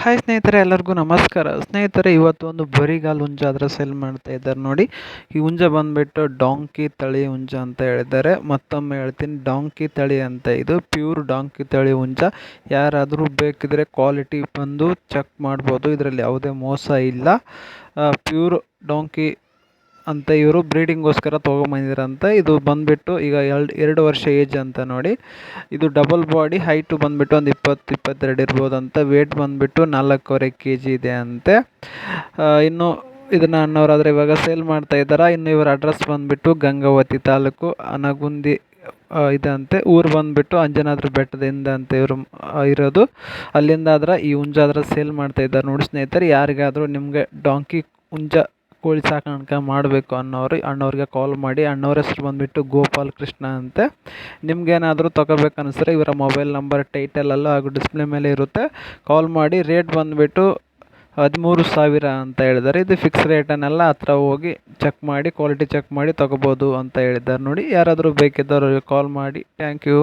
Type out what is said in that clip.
Hi ಸ್ನೇಹಿತರೆ, ಎಲ್ಲರಿಗೂ ನಮಸ್ಕಾರ. ಸ್ನೇಹಿತರೆ, ಇವತ್ತು ಒಂದು ಬರಿಗಾಲ್ ಹುಂಜ ಅದರ ಸೆಲ್ ಮಾಡ್ತಾ ಇದ್ದಾರೆ ನೋಡಿ. ಈ ಹುಂಜ ಬಂದ್ಬಿಟ್ಟು ಡಾಂಕಿ ತಳಿ ಹುಂಜ ಅಂತ ಹೇಳಿದ್ದಾರೆ. ಮತ್ತೊಮ್ಮೆ ಹೇಳ್ತೀನಿ ಡಾಂಕಿ ತಳಿ ಅಂತ ಇದು ಪ್ಯೂರ್ ಡಾಂಕಿ ತಳಿ ಹುಂಜ. ಯಾರಾದರೂ ಬೇಕಿದ್ರೆ ಕ್ವಾಲಿಟಿ ಬಂದು ಚೆಕ್ ಮಾಡ್ಬೋದು. ಇದರಲ್ಲಿ ಯಾವುದೇ ಮೋಸ ಇಲ್ಲ. ಪ್ಯೂರ್ ಡಾಂಕಿ ಅಂತ ಇವರು ಬ್ರೀಡಿಂಗೋಸ್ಕರ ತೊಗೊಂಬಂದಿರಂತೆ ಇದು ಬಂದುಬಿಟ್ಟು ಈಗ ಎರಡು ಎರಡು ವರ್ಷ ಏಜ್ ಅಂತ ನೋಡಿ. ಇದು ಡಬಲ್ ಬಾಡಿ, ಹೈಟು ಬಂದುಬಿಟ್ಟು ಒಂದು ಇಪ್ಪತ್ತು, ಇಪ್ಪತ್ತೆರಡು ಇರ್ಬೋದಂತ. ವೇಟ್ ಬಂದುಬಿಟ್ಟು ನಾಲ್ಕೂವರೆ ಕೆ ಜಿ ಇದೆ ಅಂತೆ. ಇನ್ನು ಇದನ್ನು ಅನ್ನೋರಾದರೆ ಇವಾಗ ಸೇಲ್ ಮಾಡ್ತಾ ಇದ್ದಾರೆ? ಇನ್ನು ಇವರ ಅಡ್ರೆಸ್ ಬಂದುಬಿಟ್ಟು ಗಂಗಾವತಿ ತಾಲೂಕು, ಅನಗುಂದಿ ಇದಂತೆ ಊರು ಬಂದುಬಿಟ್ಟು ಅಂಜನಾದ್ರ ಬೆಟ್ಟದಿಂದ ಅಂತ ಇವರು ಇರೋದು. ಅಲ್ಲಿಂದಾದ್ರೆ ಈ ಹುಂಜಾದ್ರೆ ಸೇಲ್ ಮಾಡ್ತಾ ಇದ್ದಾರೆ ನೋಡಿ ಸ್ನೇಹಿತರೆ. ಯಾರಿಗಾದರೂ ನಿಮಗೆ ಡಾಂಕಿ ಹುಂಜ ಕೋಳಿ ಸಾಕಾಣಿಕೆ ಮಾಡಬೇಕು ಅನ್ನೋರು ಅಣ್ಣವ್ರಿಗೆ ಕಾಲ್ ಮಾಡಿ ಅಣ್ಣವ್ರ ಹೆಸ್ರು ಬಂದುಬಿಟ್ಟು ಗೋಪಾಲ್ ಕೃಷ್ಣ ಅಂತೆ. ನಿಮಗೇನಾದರೂ ಅನಿಸಿದ್ರೆ ಇವರ ಮೊಬೈಲ್ ನಂಬರ್ ಟೈಟಲಲ್ಲೂ ಹಾಗೂ ಡಿಸ್ಪ್ಲೇ ಮೇಲೆ ಇರುತ್ತೆ. ಕಾಲ್ ಮಾಡಿ ರೇಟ್ ಬಂದುಬಿಟ್ಟು ಹದಿಮೂರು ಸಾವಿರ ಅಂತ ಹೇಳಿದ್ದಾರೆ. ಇದು ಫಿಕ್ಸ್ ರೇಟನ್ನೆಲ್ಲ ಹತ್ರ ಹೋಗಿ ಚೆಕ್ ಮಾಡಿ ಕ್ವಾಲಿಟಿ ಚೆಕ್ ಮಾಡಿ ತೊಗೋಬೋದು ಅಂತ ಹೇಳಿದ್ದಾರೆ ನೋಡಿ. ಯಾರಾದರೂ ಬೇಕಿದ್ದವ್ರಿಗೆ ಕಾಲ್ ಮಾಡಿ. Thank you